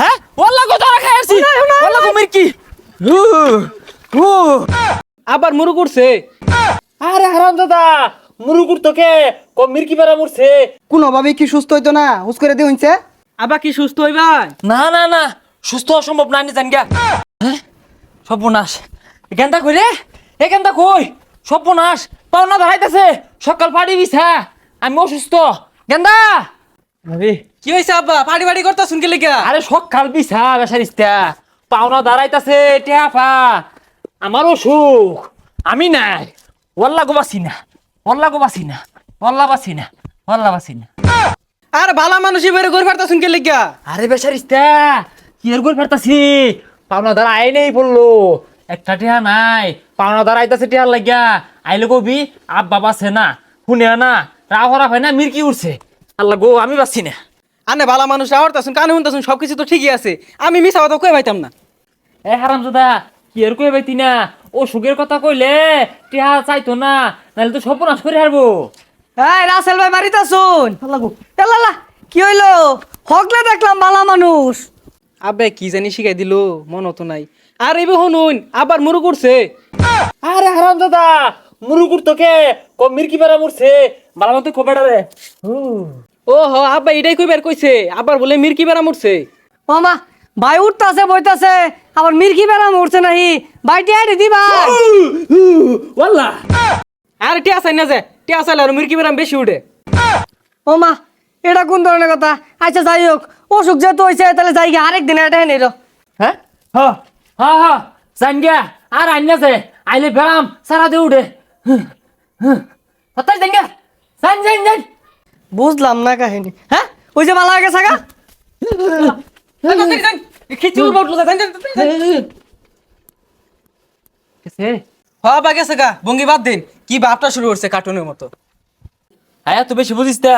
হ্যাঁ? ওল্লা ওল্লা উ উ। আবার মুরু করছে আরে হারাম দাদা মুরুকুর তোকে কম মির্কি বেড়া মরছে। কোনোভাবে কি সুস্থ হইতো না? হুস করে দিয়ে হইছে? আবার কি সুস্থ হইবাই না না না। সুস্থ অসম্ভব না নি জান গা। হ্যাঁ? সর্বনাশ। এখানটা কই রে? এখানটা কই? সর্বনাশ। পাওনা ধরাইতেছে। সকাল পাড়ি বিছা আমি অসুস্থ। গেন্দা! আরে কি হয়েছে আব্বা? পাড়ি বাড়ি করতা শুনকে লেগা? আরে সকাল বিছা বেসারিস্তা পাওনা দাঁড়াইতাছে টেহাফা আমার সুখ। আমি নাই। ওল্লা গো বাসি না। ওল্লা গো বাসি না। ওল্লা বাসি না। ওল্লা বাসি না। আর ভালা মানুষই বেরে ঘুরে ফেরতা শুনকে লেগা? আরে বেসারিস্তা কি এর গোল ফেরতাছি? পাওনা দাঁড়া আই নেই বলল একটা টিহা নাই। পাওনা দ্বারা আইতাছে টিহার লাগিয়া আইলে কবি আব বাবা সে না। শুনে না রাহ হরা হয় না মির্কি উঠছে আল্লাহ গো আমি বাসি না। আনে ভালা মানুষ আওয়ারতাছুন কানে শুনতাছুন সবকিছু তো ঠিকই আছে। আমি মিছা কথা কই পাইতাম না। এ হারাম দাদা কি এর কই বাইতি না? ও সুখের কথা কইলে টিহা চাইতো না নাহলে তো সর্বনাশ করে হারবো। এই রাসেল ভাই শুন এলালা কি হইল? হকলে দেখলাম বালা মানুষ। আবে কি জানি শিখাই দিল মন তো নাই। আর এবে শুনুন আবার মুরু করছে। আরে হারাম দাদা মুরুকুর তোকে কম মির্কি বেড়া মরছে। মালা মতো খোপেটা রে ও হ আব্বা এটাই কইবার কইছে। আবার বলে মির্কি বেড়া মরছে মামা ভাই উঠতাছে বইতাছে। আবার মির্কি বেড়া মরছে নাহি? ভাইটি আইডি দিবা। ওয়াল্লা আর টিয়া চাই না যে। টিয়া চাইলে আর মির্কি বেড়াম বেশি উঠে। মামা এটা কোন ধরনের কথা? আচ্ছা যাই হোক অসুখ যেহেতু হয়েছে তাহলে যাই গিয়ে আরেক দিন এটা নিল হ্যাঁ? হ হ হ জান গিয়া। আর আইনাছে আইলে বেড়াম সারা দিয়ে উঠে। তাই জান গিয়া। জান জান জান বুঝলাম না কাহিনী। হ্যাঁ? ওই যে মালা গেছে গা খিচুড়ি বটলো কেসে হ গেছে? গা ভঙ্গি বাদ দিন। কি বাপটা শুরু করছে কার্টুনের মতো? আয়া তো বেশি বুঝিস তা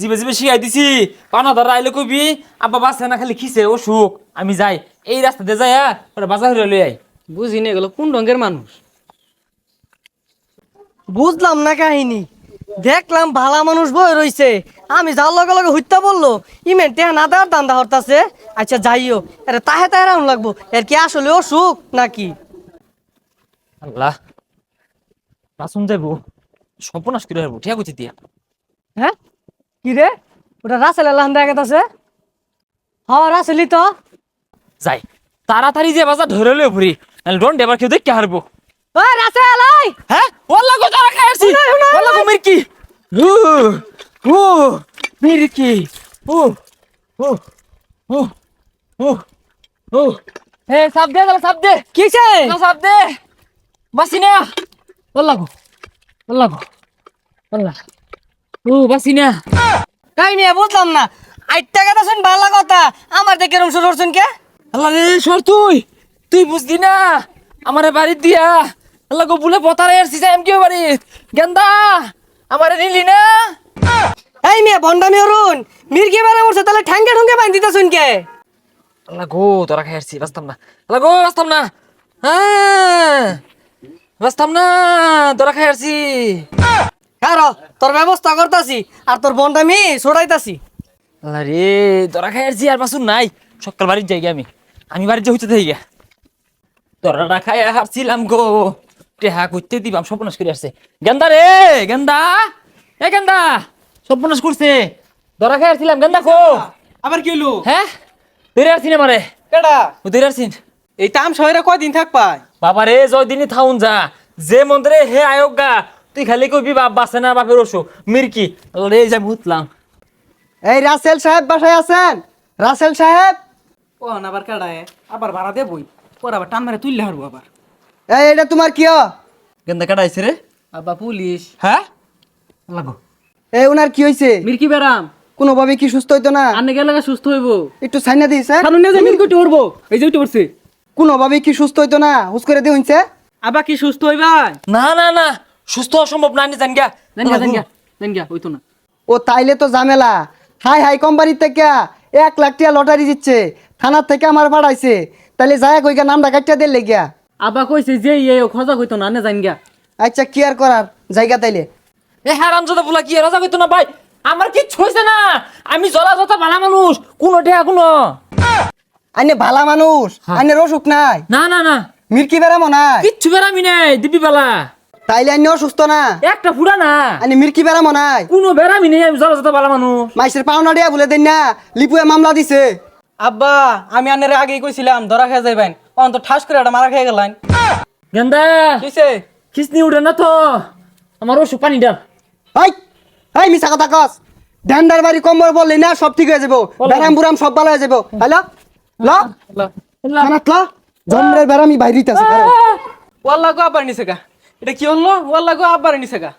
জিবে জিবে শিখাই দিছি। পানা ধরা আইলে কবি আব্বা বাসে না খালি খিসে ও সুখ আমি যাই। এই রাস্তা দিয়ে যাই বাজার লই আই। বুঝি নে গেল কোন রঙের মানুষ? বুঝলাম না কাহিনী। দেখলাম ভালা মানুষ বই রইছে। আমি যার লগে লগে হইতা বলল ইমেন টেহা না দেওয়ার দান্দা হরতাছে? আচ্ছা যাইও। আরে তাহে তাহে রাউন লাগবো। এর কি আসলে অসুখ নাকি? আল্লাহ। বাসন যাইবো সর্বনাশ করে হারবো ঠিক আছে দিয়া। হ্যাঁ? কি রে? ওটা রাসেল আল্লাহ দেখা গেছে হ রাসেলই তো। যাই তাড়াতাড়ি যে বাজার ধরে লই ভরি ডন এবার কেউ দেখতে হারবো। হ্যাঁ? ওল্লা গো তারা খাই ওল্লা গো মির্কি ও ও মির্কি ও ও ও ও ও হে সাপ দে সাপ দে। না সাপ দে। বাসি না। ওল্লা গো ওল্লা গো ওল্লা ও বাসি না। কাই নিয়ে বুঝলাম না। আইটা কথা শুন ভালো কথা। আমার দেখে রুম শুরু করছেন কে? আল্লাহ রে সর তুই। তুই বুঝলি না। আমারে বাড়ি দিয়া আল্লাহ গো বলে পতারে আসছিস এম কেউ বাড়ি। গেন্দা আমারে নিলি না? এই মেয়ে ভন্ডামি অরুণ। মির্গি বেড়া উঠছে তাহলে ঠ্যাঙ্গে ঠুঙ্গে বাইন দিতে শুন কে? আল্লাহ গো তোরা খাই আসছি বাঁচতাম না। আল্লাহ গো বাঁচতাম না। হ্যাঁ বাঁচতাম না তোরা খাই আসছি। কারও তোর ব্যবস্থা করতাছি আর তোর ভন্ডামি ছড়াইতাছি। আল্লাহ রে তোরা খাই আসছি আর বাসুন নাই। সকাল বাড়ির যাই আমি। আমি বাড়ির যে হইতে থাকি তোরা খাই হারছিলাম গো। টেহা করতে দিবাম সর্বনাশ করে আসছে। গেন্দা রে গেন্দা। এ গেন্দা সর্বনাশ করছে। তোরা খাই আসছিলাম গেন্দা কো। আবার কি হ্যাঁ ধরে আসছি না মারে কেডা? ও ধরে আসছিন। এই তাম শহরে কয়দিন থাক পায় বাবা রে জয়দিনই থাউন যা। যে মন্দিরে হে আয়োগ গা তুই খালি কবি বাপ বাসে না বাপের অসুখ। মির্কি রে যাই ভুতলাম এই রাসেল সাহেব বাসায় আছেন? রাসেল সাহেব? ও না আবার কেডায় আবার ভাড়া দেবই পর আবার টান মারে তুললে হারবো আবার। এই এটা তোমার কি হয়? কাটাইছে রে? আব্বা পুলিশ। হ্যাঁ? লাগো। উনার কি মির্কি কোনোভাবে কি সুস্থ হইতো না? আনে গেলে সুস্থ হইবো। একটু সাইনা দিই স্যার কারণ নিয়ে যে মির্কি উঠে উঠবো। এই যে উঠে উঠছে কোনোভাবে কি সুস্থ হইতো না? হুস করে দিয়ে হইছে? আবার কি সুস্থ হইবাই না না না। সুস্থ অসম্ভব না জান গা জান গা জান গা জান গা হইতো না। ও তাইলে তো ঝামেলা। হাই হাই কোম্পানির থেকে এক লাখ টাকা লটারি দিচ্ছে থানার থেকে আমার পাঠাইছে। তাইলে যায় কইকা নামটা কাটিয়া দিয়ে লেগিয়া। আবা কইছে যে ইয়ে খোঁজা হইতো না আনে জান গা আচ্ছা কি আর করার? জায়গা তাইলে। এ হারাম জাদা বলা কি রাজা কইতো না ভাই? আমার কিচ্ছু হইছে না। আমি জলা জতা ভালা মানুষ কোন ঠেয়া কোন। আইনে ভালা মানুষ আইনের অসুখ নাই। না না না। মির্কি বেড়ামো নাই। কিচ্ছু বেড়ামি নাই দিবি বেলা। তাইলে আইনে অসুস্থ না। একটা ফুড়া না। আইনে মির্কি বেড়ামো নাই। কোনো বেড়ামি নেই আমি জলা জলা ভালা মানুষ। মাইসের পাওনা দিয়া বলে দেন না লিপুয়ে মামলা দিছে। আব্বা আমি আনের আগেই কইছিলাম ধরা খেয়ে যাইবেন। অন্ত ঠাস করে একটা মারা খেয়ে গেলেন গেন্দা! কিসে? খিসনি উঠে না তো? আমার ওষুধ পানি ডাল হাই হাই মিছা কথা কস। ড্যান্ডার বাড়ি কম্বল বললি না সব ঠিক হয়ে যাব। ব্যারাম বুরাম সব ভালো হয়ে যাব। হ্যালো? ল। খানাত ল। জন্মের বেড়ামি বাইরিতে আছে। ওয়াল্লা গো আব্বার নিছে গা। এটা কি হলো? ওয়াল্লা গো আব্বার নিছে গা।